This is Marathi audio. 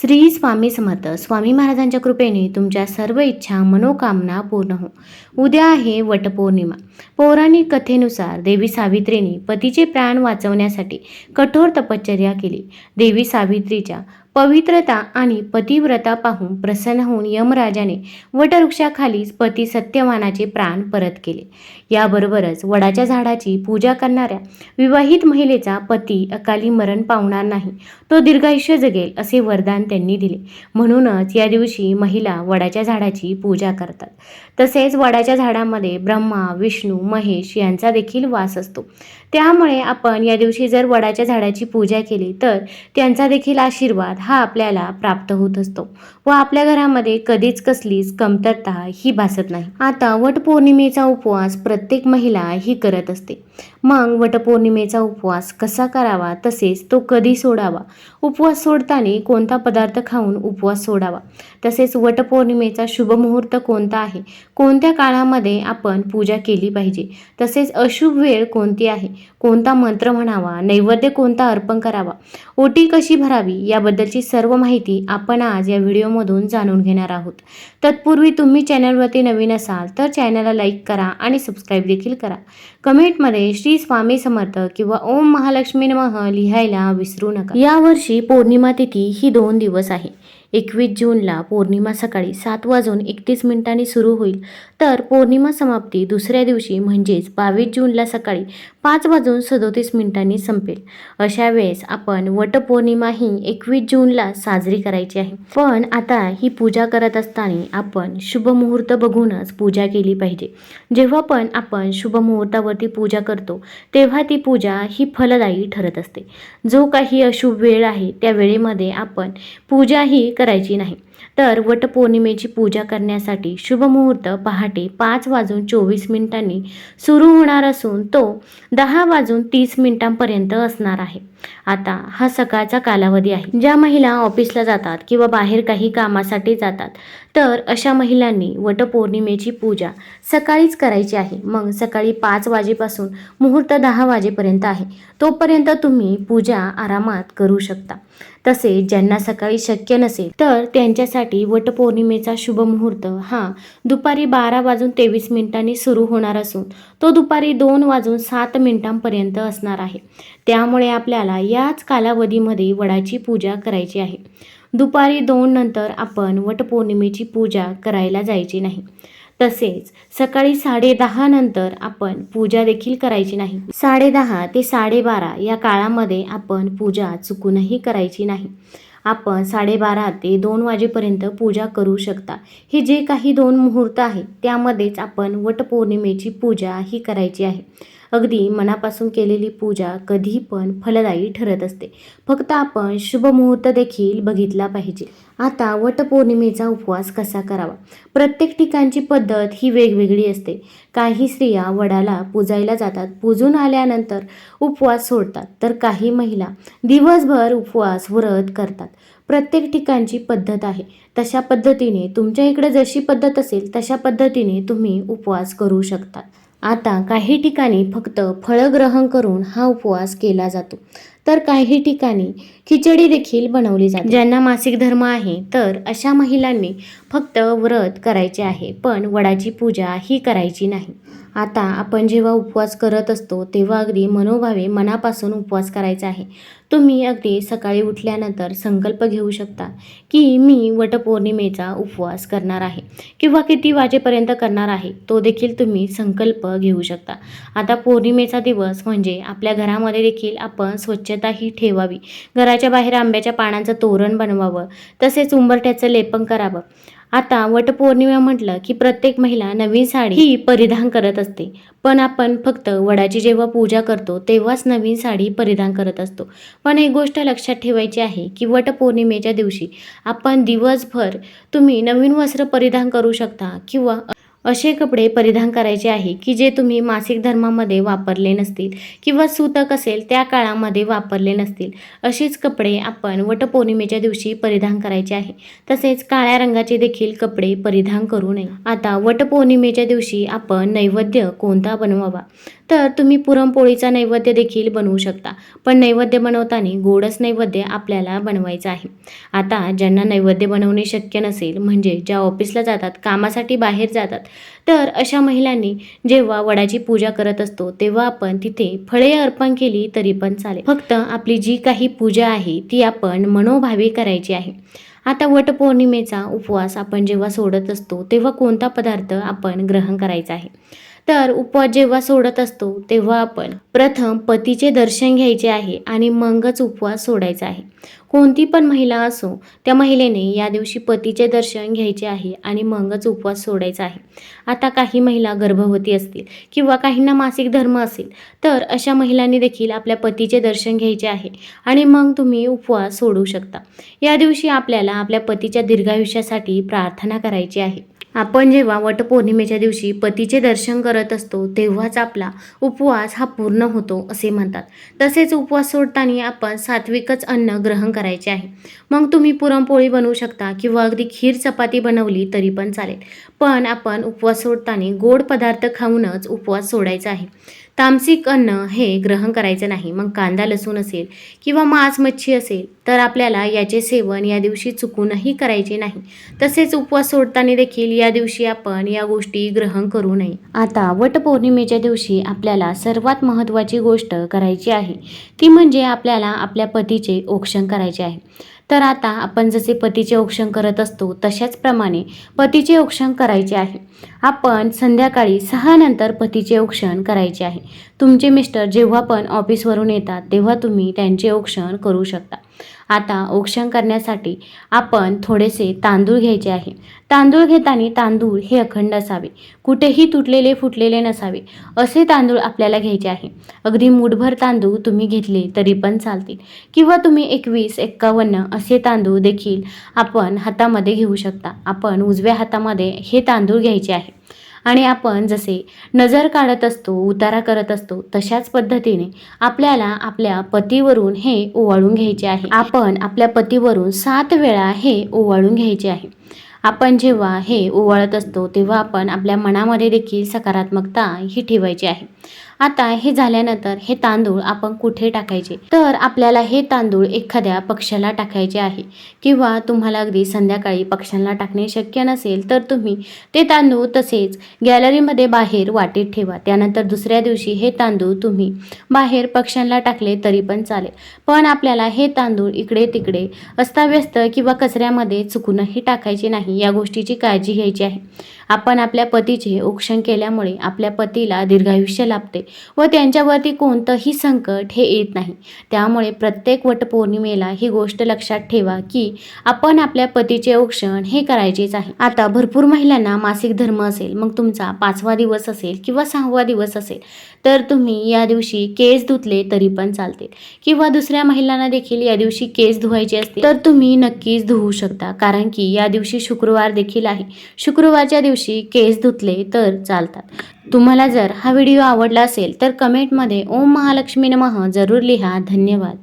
श्री स्वामी समर्थ. स्वामी महाराजांच्या कृपेने तुमच्या सर्व इच्छा मनोकामना पूर्ण हो. उद्या आहे वटपौर्णिमा. पौराणिक कथेनुसार देवी सावित्रीने पतीचे प्राण वाचवण्यासाठी कठोर तपश्चर्या केली. देवी सावित्रीच्या पवित्रता आणि पतिव्रता पाहून प्रसन्न होऊन यमराजाने वटवृक्षाखालीच पती सत्यवानाचे प्राण परत केले. याबरोबरच वडाच्या झाडाची पूजा करणाऱ्या विवाहित महिलेचा पती अकाली मरण पावणार नाही तो दीर्घायुष्य जगेल असे वरदान त्यांनी दिले. म्हणूनच या दिवशी महिला वडाच्या झाडाची पूजा करतात. तसेच वडाच्या झाडामध्ये ब्रह्मा विष्णू महेश यांचा देखील वास असतो. त्यामुळे आपण या दिवशी जर वडाच्या झाडाची पूजा केली तर त्यांचा देखील आशीर्वाद हा आपल्याला प्राप्त होत असतो व आपल्या घरामध्ये कधीच कसलीच कमतरता ही भासत नाही. आता वटपौर्णिमेचा उपवास प्रत्येक महिला ही करत असते. मग वटपौर्णिमेचा उपवास कसा करावा? तसेच तो कधी सोडावा? उपवास सोडताना कोणता पदार्थ खाऊन उपवास सोडावा? तसेच वटपौर्णिमेचा शुभ मुहूर्त कोणता आहे? कोणत्या काळामध्ये आपण पूजा केली पाहिजे? तसेच अशुभ वेळ कोणती आहे? कोणता मंत्र म्हणावा नैवेद्य कोणता अर्पण करावा ओटी कशी भरावी याबद्दलची सर्व माहिती आपण आज या व्हिडिओमधून जाणून घेणार आहोत. तत्पूर्वी तुम्ही चॅनलवरती नवीन असाल तर चॅनलला लाईक करा आणि सबस्क्राईब देखील करा. कमेंटमध्ये श्री स्वामी समर्थ किंवा ओम महालक्ष्मी नमः लिहायला विसरू नका. यावर्षी पौर्णिमा तिथी ही दोन दिवस आहे. एकवीस जूनला पौर्णिमा सकाळी सात वाजून एकतीस मिनिटांनी सुरू होईल. तर पौर्णिमा समाप्ती दुसऱ्या दिवशी म्हणजेच बावीस जूनला सकाळी पाच वाजून सदोतीस मिनिटांनी संपेल. अशा वेळेस आपण वटपौर्णिमा ही एकवीस जूनला साजरी करायची आहे. पण आता ही पूजा करत असताना आपण शुभ मुहूर्त बघूनच पूजा केली पाहिजे. जेव्हा पण आपण शुभ मुहूर्तावरती पूजा करतो तेव्हा ती पूजा ही फलदायी ठरत असते. जो काही अशुभ वेळ आहे त्या वेळेमध्ये आपण पूजा ही करायची नाही. तर वटपौर्णिमेची पूजा करण्यासाठी शुभ मुहूर्त पहाटे पाच वाजून चोवीस मिनिटांनी सुरू होणार असून तो दहा वाजून तीस मिनिटांपर्यंत असणार आहे. आता हा सकाळचा कालावधी आहे. ज्या महिला ऑफिसला जातात किंवा बाहेर काही कामासाठी जातात तर अशा महिलांनी वटपौर्णिमेची पूजा सकाळीच करायची आहे. मग सकाळी पाच वाजेपासून मुहूर्त दहा वाजेपर्यंत आहे. तोपर्यंत तुम्ही पूजा आरामात करू शकता. तसेच ज्यांना सकाळी शक्य नसेल तर त्यांच्या त्यांच्यासाठी वटपौर्णिमेचा शुभ मुहूर्त. हा दुपारी बारा वाजून तेवीस मिनिटांनी सुरू होणार असून तो दुपारी दोन वाजून सात मिनिटांपर्यंत असणार आहे. त्यामुळे आपल्याला याच कालावधीमध्ये वडाची पूजा करायची आहे. दुपारी दोन नंतर आपण वटपौर्णिमेची पूजा करायला जायची नाही. तसेच सकाळी साडेदहा नंतर आपण पूजा देखील करायची नाही. साडेदहा ते साडेबारा या काळामध्ये आपण पूजा चुकूनही करायची नाही. आपण साडेबारा ते दोन वाजेपर्यंत पूजा करू शकता. हे जे काही दोन मुहूर्त आहे त्यामध्येच आपण वटपौर्णिमेची पूजा ही करायची आहे. अगदी मनापासून केलेली पूजा कधी पण फलदायी ठरत असते. फक्त आपण शुभ मुहूर्त देखील बघितला पाहिजे. आता वटपौर्णिमेचा उपवास कसा करावा? प्रत्येक ठिकाणची पद्धत ही वेगवेगळी असते. काही स्त्रिया वडाला पूजायला जातात. पूजून आल्यानंतर उपवास सोडतात. तर काही महिला दिवसभर उपवास व्रत करतात. प्रत्येक ठिकाणची पद्धत आहे. तशा पद्धतीने तुमच्या इकडे जशी पद्धत असेल तशा पद्धतीने तुम्ही उपवास करू शकता. आता काही ठिकाणी फक्त फळग्रहण करून हा उपवास केला जातो. तर काही ठिकाणी खिचडी देखील बनवली जाते. ज्यांना मासिक धर्म आहे तर अशा महिलांनी फक्त व्रत करायचे आहे पण वडाची पूजा ही करायची नाही. आता आपण जेव्हा उपवास करत असतो तेव्हा अगदी मनोभावे मनापासून उपवास करायचा आहे. तुम्ही अगदी सकाळी उठल्यानंतर संकल्प घेऊ शकता की मी वटपौर्णिमेचा उपवास करणार आहे किंवा किती वाजेपर्यंत करणार आहे तो देखील तुम्ही संकल्प घेऊ शकता. आता पौर्णिमेचा दिवस म्हणजे आपल्या घरामध्ये देखील आपण स्वच्छता ही ठेवावी. घराच्या बाहेर आंब्याच्या पानांचं तोरण बनवावं तसेच उंबरठ्याचं लेपन करावं. आता वटपौर्णिमा म्हटलं की प्रत्येक महिला नवीन साडी ही परिधान करत असते. पण आपण फक्त वडाची जेव्हा पूजा करतो तेव्हाच नवीन साडी परिधान करत असतो. पण एक गोष्ट लक्षात ठेवायची आहे की वटपौर्णिमेच्या दिवशी आपण दिवसभर तुम्ही नवीन वस्त्र परिधान करू शकता किंवा असे कपडे परिधान करायचे आहे की जे तुम्ही मासिक धर्मामध्ये वापरले नसतील किंवा सूतक असेल त्या काळामध्ये वापरले नसतील असेच कपडे आपण वटपौर्णिमेच्या दिवशी परिधान करायचे आहे. तसेच काळ्या रंगाचे देखील कपडे परिधान करू नये. आता वटपौर्णिमेच्या दिवशी आपण नैवेद्य कोणता बनवावा? तर तुम्ही पुरणपोळीचा नैवेद्य देखील बनवू शकता. पण नैवेद्य बनवताना गोडच नैवेद्य आपल्याला बनवायचं आहे. आता ज्यांना नैवेद्य बनवणे शक्य नसेल म्हणजे ज्या ऑफिसला जातात कामासाठी बाहेर जातात तर अशा महिलांनी जेव्हा वडाची पूजा करत असतो तेव्हा आपण तिथे फळे अर्पण केली तरी पण चालेल. फक्त आपली जी काही पूजा आहे ती आपण मनोभावी करायची आहे. आता वटपौर्णिमेचा उपवास आपण जेव्हा सोडत असतो तेव्हा कोणता पदार्थ आपण ग्रहण करायचा आहे? तर उपवास जेव्हा सोडत असतो तेव्हा आपण प्रथम पतीचे दर्शन घ्यायचे आहे आणि मगच उपवास सोडायचा आहे. कोणती पण महिला असो त्या महिलेने या दिवशी पतीचे दर्शन घ्यायचे आहे आणि मगच उपवास सोडायचा आहे. आता काही महिला गर्भवती असतील किंवा काहींना मासिक धर्म असेल तर अशा महिलांनी देखील आपल्या पतीचे दर्शन घ्यायचे आहे आणि मग तुम्ही उपवास सोडू शकता. या दिवशी आपल्याला आपल्या पतीच्या दीर्घायुष्यासाठी प्रार्थना करायची आहे. आपण जेव्हा वटपौर्णिमेच्या दिवशी पतीचे दर्शन करत असतो तेव्हाच आपला उपवास हा पूर्ण होतो असे म्हणतात. तसेच उपवास सोडताना आपण सात्विकच अन्न ग्रहण करायचे आहे. मग तुम्ही पुरणपोळी बनवू शकता किंवा अगदी खीर चपाती बनवली तरी पण चालेल. पण आपण उपवास सोडताना गोड पदार्थ खाऊनच उपवास सोडायचा आहे. तामसिक अन्न हे ग्रहण करायचं नाही. मग कांदा लसूण असेल किंवा मांस मच्छी असेल तर आपल्याला याचे सेवन या दिवशी चुकूनही करायचे नाही. तसेच उपवास सोडताना देखील या दिवशी आपण या गोष्टी ग्रहण करू नये. आता वटपौर्णिमेच्या दिवशी आपल्याला सर्वात महत्त्वाची गोष्ट करायची आहे. ती म्हणजे आपल्याला आपल्या पतीचे औक्षण करायचे आहे. तर आता आपण जसे पतीचे औक्षण करत असतो तशाच प्रमाणे पतीचे औक्षण करायचे आहे. आपण संध्याकाळी सहा नंतर पतीचे औक्षण करायचे आहे. तुमचे मिस्टर जेव्हा पण ऑफिसवरून येतात तेव्हा तुम्ही त्यांचे औक्षण करू शकता. आता औक्षण करण्यासाठी आपण थोडेसे तांदूळ घ्यायचे आहे. तांदूळ घेताना तांदूळ हे अखंड असावे. कुठेही तुटलेले फुटलेले नसावे. असे तांदूळ आपल्याला घ्यायचे आहे. अगदी मूठभर तांदूळ तुम्ही घेतले तरी पण चालतील. किंवा तुम्ही एकवीस एक्कावन्न असे तांदूळ देखील आपण हातामध्ये घेऊ शकता. आपण उजव्या हातामध्ये हे तांदूळ घ्यायचे आहे. आणि आपण जसे नजर काढत असतो उतारा करत असतो तशाच पद्धतीने आपल्याला आपल्या पतीवरून हे ओवाळून घ्यायचे आहे. आपण आपल्या पतीवरून सात वेळा हे ओवाळून घ्यायचे आहे. आपण जेव्हा हे ओवाळत असतो तेव्हा आपण आपल्या मनामध्ये देखील सकारात्मकता ही ठेवायची आहे. आता हे झाल्यानंतर हे तांदूळ आपण कुठे टाकायचे? तर आपल्याला हे तांदूळ एखाद्या पक्ष्याला टाकायचे आहे. किंवा तुम्हाला अगदी संध्याकाळी पक्ष्यांना टाकणे शक्य नसेल तर तुम्ही ते तांदूळ तसेच गॅलरीमध्ये बाहेर वाटेत ठेवा. त्यानंतर दुसऱ्या दिवशी हे तांदूळ तुम्ही बाहेर पक्ष्यांना टाकले तरी पण चालेल. पण आपल्याला हे तांदूळ इकडे तिकडे अस्ताव्यस्त किंवा कचऱ्यामध्ये चुकूनही टाकायचे नाही. या गोष्टीची काळजी घ्यायची आहे. आपण आपल्या पतीचे औक्षण केल्यामुळे आपल्या पतीला दीर्घायुष्य लाभते व त्यांच्यावरती कोणतंही संकट हे येत नाही. त्यामुळे प्रत्येक वटपौर्णिमेला ही गोष्ट लक्षात ठेवा की आपण आपल्या पतीचे औक्षण हे करायचेच आहे. आता भरपूर महिलांना मासिक धर्म असेल मग तुमचा पाचवा दिवस असेल किंवा सहावा दिवस असेल तर तुम्ही या दिवशी केस धुतले तरी पण चालतील किंवा दुसऱ्या महिलांना देखील या दिवशी केस धुवायचे असतील तर तुम्ही नक्कीच धुवू शकता कारण की या दिवशी शुक्रवार देखील आहे. शुक्रवारच्या दिवशी दिवशी केस धुतले तर चालतात. तुम्हाला जर हा व्हिडिओ आवडला असेल तर कमेंटमध्ये ओम महालक्ष्मी नमः जरूर लिहा. धन्यवाद.